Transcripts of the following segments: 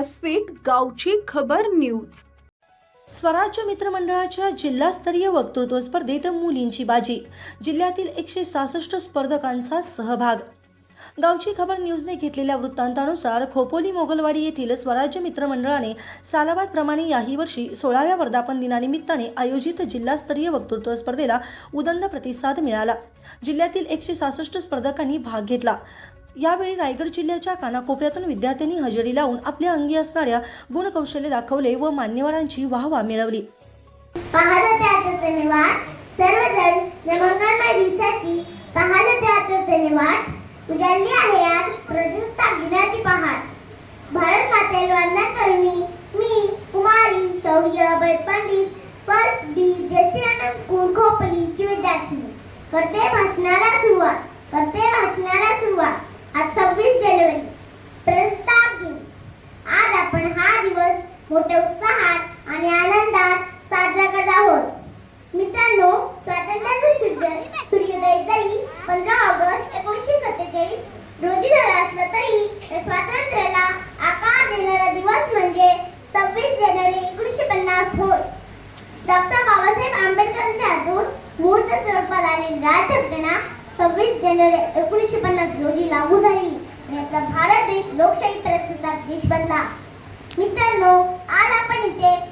व्यासपीठ गावची खबर न्यूज. स्वराज्य मित्रमंडळाच्या जिल्हास्तरीय वक्तृत्व स्पर्धेत मुलींची बाजी. जिल्ह्यातील एकशे सहासष्ट स्पर्धकांचा सहभाग. गावची खबर न्यूजने घेतलेल्या वृत्तांतानुसार खोपोली मोगलवाडी येथील स्वराज्य मित्रमंडळाने सालाबादप्रमाणे याही वर्षी सोळाव्या वर्धापन दिनानिमित्ताने आयोजित जिल्हास्तरीय वक्तृत्व स्पर्धेला उदंड प्रतिसाद मिळाला. जिल्ह्यातील एकशे सहासष्ट स्पर्धकांनी भाग घेतला. यावेळी रायगड जिल्ह्याच्या कानाकोपऱ्यातून विद्यार्थ्यांनी हजेरी लावून आपल्या अंगी असणाऱ्या गुणकौशल्य दाखवले व मान्यवरांची वाहवा मिळवली. पाहत त्यातने वाट सर्वजण या मंगळमय दिवसाची पाहत त्यातने वाट. उजाडली आहे आज प्रजासत्ताक दिनाची पहाट भारत मातेला वंदन करुणी मी कुमारी शौर्य पंडित पर बी जेसीएनएम स्कूल खोपलीची विद्यार्थिनी करते भाषणाला सुरुवात करते भाषणाला सुरुवात. आज सव्वीस जानेवारी. प्रस्ताव दिन. आज आपण हा दिवस मोठ्या उत्साहात आणि आनंदात साजरा करत आहोत. मित्रांनो स्वातंत्र्याचे सूर्य सूर्योदय जरी पंधरा ऑगस्ट एकोणीसशे सत्तेचाळीस रोजी झाला असला तरी स्वातंत्र्याला आकार देणारा दिवस म्हणजे सव्वीस जानेवारी एकोणीसशे पन्नास होय. डॉक्टर बाबासाहेब आंबेडकरांच्या हातून मूर्त स्वरूपात आलेली राजघटना सव्वीस जानेवारी एकोणीसशे पन्नास रोजी लागू झाली. आणि आपला भारत देश लोकशाही प्रजासत्ताक देश बनला. मित्रांनो आज आपण इथे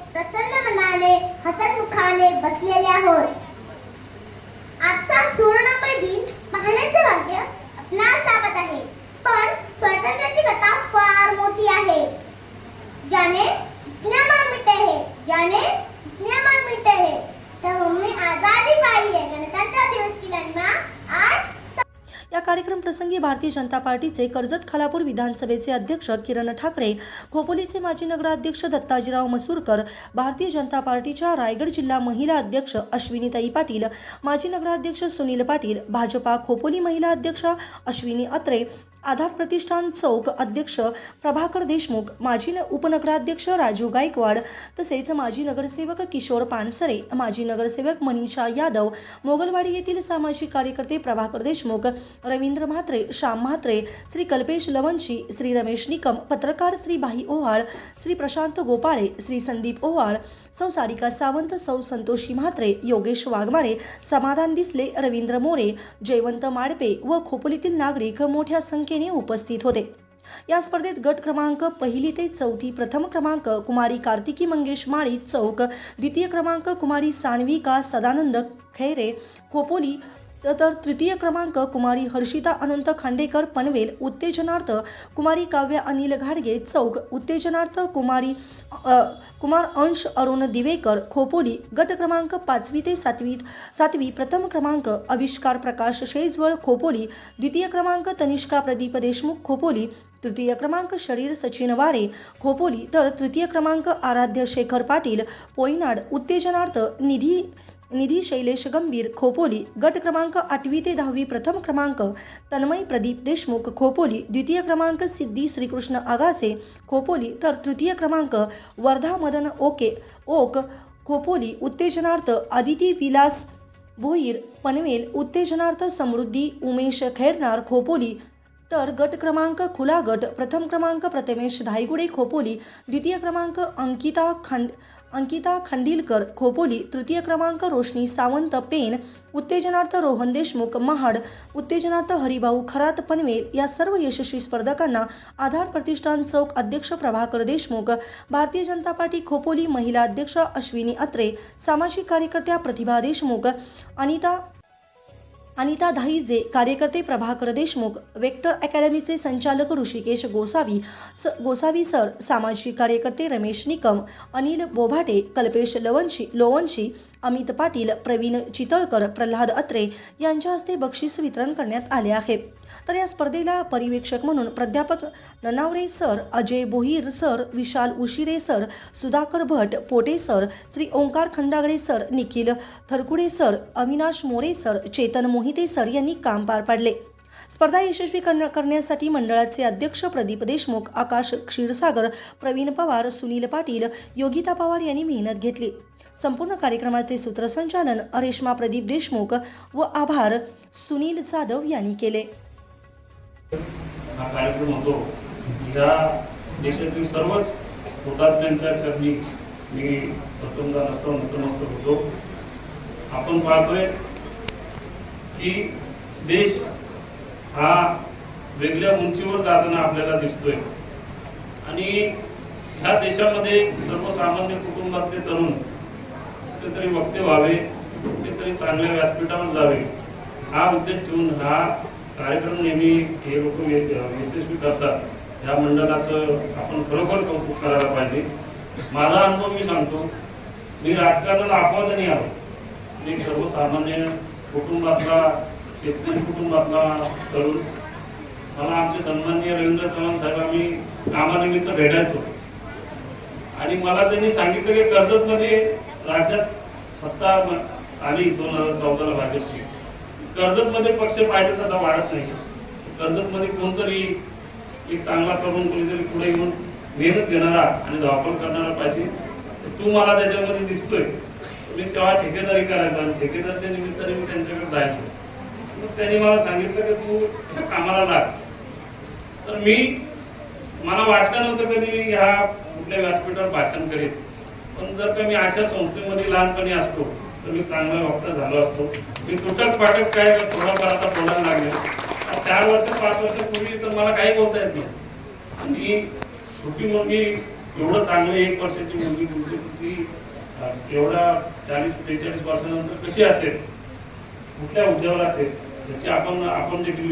प्रसंगी भारतीय जनता पार्टीचे कर्जत खालापूर विधानसभेचे अध्यक्ष किरण ठाकरे खोपोलीचे माजी नगराध्यक्ष दत्ताजीराव मसूरकर भारतीय जनता पार्टीच्या रायगड जिल्हा महिला अध्यक्ष अश्विनीताई पाटील माजी नगराध्यक्ष सुनील पाटील भाजपा खोपोली महिला अध्यक्ष अश्विनी अत्रे आधार प्रतिष्ठान चौक अध्यक्ष प्रभाकर देशमुख माजी न- उपनगराध्यक्ष राजू गायकवाड तसेच माजी नगरसेवक किशोर पानसरे माजी नगरसेवक मनीषा यादव मोगलवाडी येथील सामाजिक कार्यकर्ते प्रभाकर देशमुख रवींद्र म्हात्रे श्याम म्हात्रे श्री कल्पेश लवंशी श्री रमेश निकम पत्रकार श्री भाई ओहाळ श्री प्रशांत गोपाळे श्री संदीप ओहाळ सौ सारिका सावंत सौ संतोषी म्हात्रे योगेश वाघमारे समाधान दिसले रवींद्र मोरे जयवंत माडपे व खोपोलीतील नागरिक मोठ्या संख्येने उपस्थित होते. या स्पर्धेत गट क्रमांक पहिली ते चौथी प्रथम क्रमांक कुमारी कार्तिकी मंगेश माळी चौक द्वितीय क्रमांक कुमारी सान्विका सदानंद खैरे खोपोली तर तृतीय क्रमांक कुमारी हर्षिता अनंत खांडेकर पनवेल उत्तेजनार्थ कुमारी काव्य अनिल घाडगे चौक उत्तेजनार्थ कुमारी आ, कुमार अंश अरुण दिवेकर खोपोली गट क्रमांक पाचवी ते सातवी सातवी प्रथम क्रमांक आविष्कार प्रकाश शेजवळ खोपोली द्वितीय क्रमांक तनिष्का प्रदीप देशमुख खोपोली तृतीय क्रमांक शरीर सचिन वारे खोपोली तर तृतीय क्रमांक आराध्य शेखर पाटील पोईनाड उत्तेजनार्थ निधी निधी शैलेश गंभीर खोपोली गट क्रमांक आठवी ते दहावी प्रथम क्रमांक तन्मय प्रदीप देशमुख खोपोली द्वितीय क्रमांक सिद्धी श्रीकृष्ण आगासे खोपोली तर तृतीय क्रमांक वर्धा मदन ओके ओक खोपोली उत्तेजनार्थ आदिती विलास भोईर पनवेल उत्तेजनार्थ समृद्धी उमेश खैरनार खोपोली तर गट क्रमांक खुला गट प्रथम क्रमांक प्रथमेश धायगुडे खोपोली द्वितीय क्रमांक अंकिता खंड अंकिता खंडिलकर खोपोली तृतीय क्रमांक रोशनी सावंत पेन उत्तेजनार्थ रोहन देशमुख महाड उत्तेजनार्थ हरिभाऊ खरात पनवेल या सर्व यशस्वी स्पर्धकांना आधार प्रतिष्ठान चौक अध्यक्ष प्रभाकर देशमुख भारतीय जनता पार्टी खोपोली महिला अध्यक्ष अश्विनी अत्रे सामाजिक कार्यकर्त्या प्रतिभा देशमुख अनिता अनिता धाईजे कार्यकर्ते प्रभाकर देशमुख वेक्टर अकॅडमीचे संचालक ऋषिकेश गोसावी स गोसावी सर सामाजिक कार्यकर्ते रमेश निकम अनिल बोभाटे कल्पेश लवंशी लोवंशी अमित पाटील प्रवीण चितळकर प्रल्हाद अत्रे यांच्या हस्ते बक्षीस वितरण करण्यात आले आहे. तर या स्पर्धेला परिवेक्षक म्हणून प्राध्यापक Nanaware sir Ajay Bohir sir Vishal Ushire sir Sudhakar Bhat Pote sir Shri Omkar Khandagale sir Nikhil Tharkude sir Avinash More sir Chetan Mohite sir यांनी काम पार पाडले. स्पर्धा यशस्वी करण्या करण्यासाठी मंडळाचे अध्यक्ष प्रदीप देशमुख आकाश क्षीरसागर प्रवीण पवार सुनील पाटील योगिता पवार यांनी मेहनत घेतली. संपूर्ण कार्यक्रमाचे सूत्रसंचालन अरेश्मा प्रदीप देशमुख व आभार सुनील जाधव यांनी केले. हा कार्यक्रम होतो. या देशातील सर्वच हुतात्म्यांच्या चरणी मी प्रथमदा नतमस्तक होतो. आपण पाहतोय की देश हा वेगळ्या उंचीवर जाताना आपल्याला दिसतोय. आणि ह्या देशामध्ये सर्वसामान्य कुटुंबातले तरुण कुठेतरी वक्ते व्हावे कुठेतरी चांगल्या व्यासपीठावर जावे हा उद्देश ठेवून हा कार्यक्रम नेहमी हे लोक यशस्वी करतात. या मंडळाचं आपण खरोखर कौतुक करायला पाहिजे. माझा अनुभव मी सांगतो मी राजकारणाला अपवाद नाही आलो. मी सर्वसामान्य कुटुंबातला शेतकरी कुटुंबातला तरुण. मला आमचे सन्माननीय रवींद्र चव्हाण साहेब आम्ही कामानिमित्त भेटायचो. आणि मला त्यांनी सांगितलं की कर्जतमध्ये राज्यात सत्ता आली दोन हजार चौदाला भाजपची. कर्जतमध्ये पक्ष पाहिजे तसा वाढत नाही. कर्जतमध्ये कोणतरी एक चांगला तरुण कोणीतरी पुढे येऊन मेहनत घेणारा आणि धावपळ करणारा पाहिजे. तर तू मला त्याच्यामध्ये दिसतोय. मी तेव्हा ठेकेदारी करायचा आणि ठेकेदारच्या निमित्ताने मी त्यांच्याकडे जायचो. मग त्यांनी मला सांगितलं की तू कामाला लाग तर मी मला वाटलं नव्हतं कधी मी ह्या कुठल्या व्यासपीठावर भाषण करेन पण जर का मी अशा संस्थेमध्ये लहानपणी असतो तर मी चांगला वक्ता झालो असतो. मी तुटक पाठक काय थोडाफार आता बोलायला लागले. चार वर्ष पाच वर्षापूर्वी तर मला काही बोलता येत नाही. मी छोटी मुलगी एवढं चांगलं एक वर्षाची मुलगी तुमची ती एवढा चाळीस बेचाळीस वर्षानंतर कशी असेल? कुठल्या उद्योगाला असेल? त्याची आपण आपण देखील